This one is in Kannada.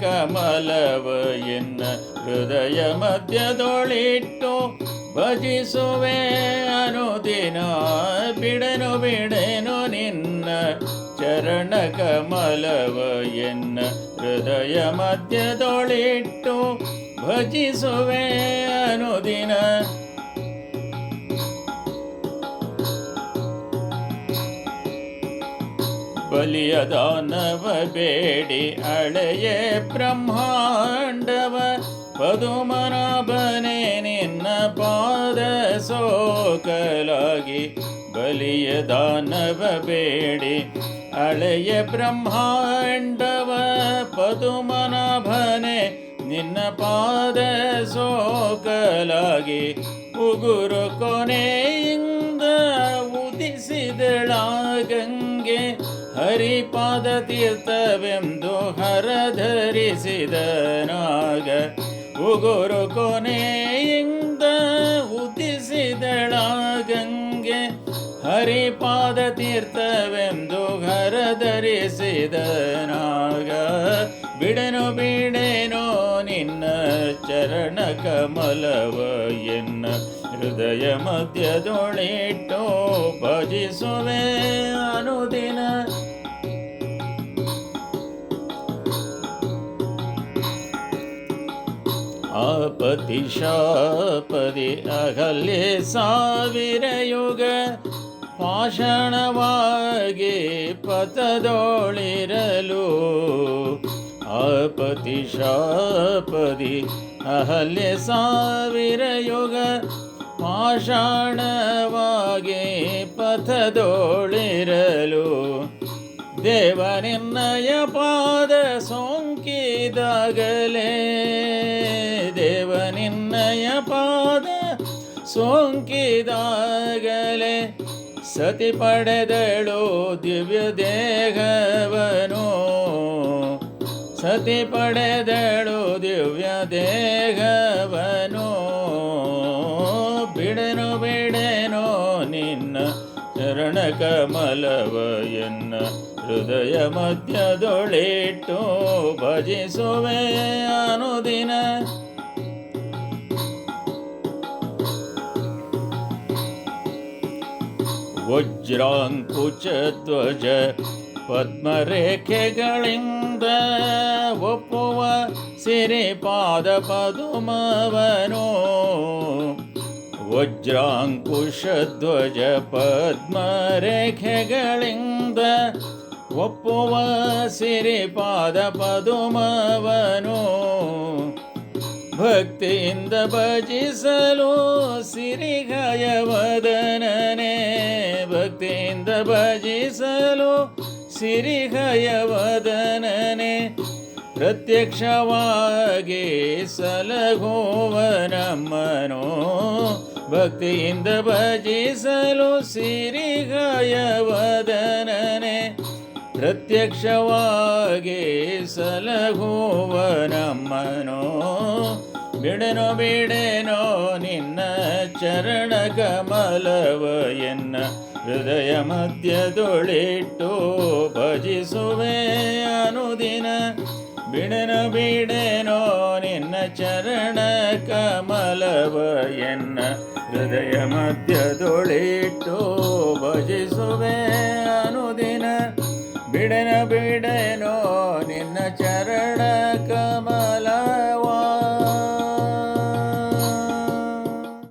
ಕಮಲವ ಎನ್ನ ಹೃದಯ ಮಧ್ಯದೊಳಿಟ್ಟು ಭಜಿಸುವೆ ಅನುದಿನ ಬಿಡನು ಬಿಡೆನು ನಿನ್ನ ಚರಣ ಕಮಲವ ಎನ್ನ ಹೃದಯ ಮಧ್ಯದೊಳಿಟ್ಟು ಭಜಿಸುವೆ ಅನುದಿನ ಬಲಿಯ ದಾನವ ಬೇಡಿ ಅಳೆಯೇ ಬ್ರಹ್ಮಾಂಡವ. ಪದುಮನಾಭನೆ ನಿನ್ನ ಪಾದ ಸೋಕಲಾಗಿ. ಬಲಿಯ ದಾನವ ಬೇಡಿ, ಹಳೆಯ ಬ್ರಹ್ಮಾಂಡವ. ಪದುಮನಾಭನೆ ನಿನ್ನ ಪಾದ ಸೋಕಲಾಗಿ. ಉಗುರು ಕೊನೆಯಿಂದ ಉದಿಸಿದಳ ಗಂಗೆ ಹರಿಪಾದ ತೀರ್ಥವೆಂದು ಹರಧರಿಸಿದ ನಾಗ ಉಗುರು ಕೊನೆಯಿಂದ ಉದಿಸಿದಳ ಗಂಗೆ ಹರಿಪಾದ ತೀರ್ಥವೆಂದು ಹರಧರಿಸಿದ ನಾಗ ಬಿಡನು ಬಿಡೆನೋ ನಿನ್ನ ಚರಣ ಕಮಲವ ಎನ್ನ ಹೃದಯ ಮಧ್ಯದೊಳಿಟ್ಟು ಭಜಿಸುವೆ ಅನುದಿನ. ಆಪತಿ ಶಾಪದಿ ಅಗಲ್ಯ ಸಾವಿರ ಯುಗ ಪಾಷಾಣವಾಗಿ ಪಥದೊಳಿರಲು ಆಪತಿ ಶಾಪದಿ ಅಹಲ್ಯ ಸಾವಿರ ಯುಗ ಪಾಷಾಣವಾಗಿ ಪಥದೋಳಿರಲು ದೇವನಿನ್ನಯ ಪಾದ ಸೋಂಕಿದಾಗಲೇ. ದೇವನಿನ್ನಯ ಪಾದ ಸೋಂಕಿದಾಗಲೇ. ಸತಿ ಪಡೆದಳು ದಿವ್ಯ ದೇಹವನು. ಸತಿ ಪಡೆದಳು ದಿವ್ಯ ದೇಹವನು. ಬಿಡನು ಬಿಡೆನೋ ನಿನ್ನ ಶರಣ ಕಮಲವ ಎನ್ನ ಹೃದಯ ಮಧ್ಯದೊಳಿಟ್ಟು ಭಜಿಸುವೆ ಅನುದಿನ. ವಜ್ರಾಂಕುಚ ಧ್ವಜ ಪದ್ಮರೇಖೆಗಳಿಂದ ಒಪ್ಪುವ ಸಿರಿಪಾದ ಪದುಮವನು. ವಜ್ರಾಂಕುಶಧ್ವಜ ಪದ್ಮರೇಖೆಗಳಿಂದ ಒಪ್ಪುವ ಸಿರಿಪಾದ ಪದುಮವನು. ಭಕ್ತಿಯಿಂದ ಭಜಿಸಲು ಸಿರಿಗಯವದನನೆ ಭಕ್ತಿಯಿಂದ ಭಜಿಸಲು ಸಿರಿಗಯವದನನೆ ಪ್ರತ್ಯಕ್ಷವಾಗಿ ಸಲಗುವನಮ್ಮನೋ ಭಕ್ತಿಯಿಂದ ಭಜಿಸಲು ಸಿರಿಗಯವದನನೆ ಪ್ರತ್ಯಕ್ಷವಾಗಿ ಸಲಗುವನಮ್ಮನೋ ಬಿಡನೋ ಬಿಡೆನೋ ನಿನ್ನ ಚರಣ ಕಮಲವ ಎನ್ನ ಹೃದಯ ಮಧ್ಯದೊಳಿಟ್ಟು ಭಜಿಸುವೆ ಅನುದಿನ. ಬಿಡನ ಬಿಡೆನೋ ನಿನ್ನ ಚರಣ ಕಮಲವ ಎನ್ನ. ಹೃದಯ ಮಧ್ಯದೊಳಿಟ್ಟು ಭಜಿಸುವೆ ಅನುದಿನ. ಬಿಡನ ಬಿಡೆನೋ ನಿನ್ನ ಚರಣ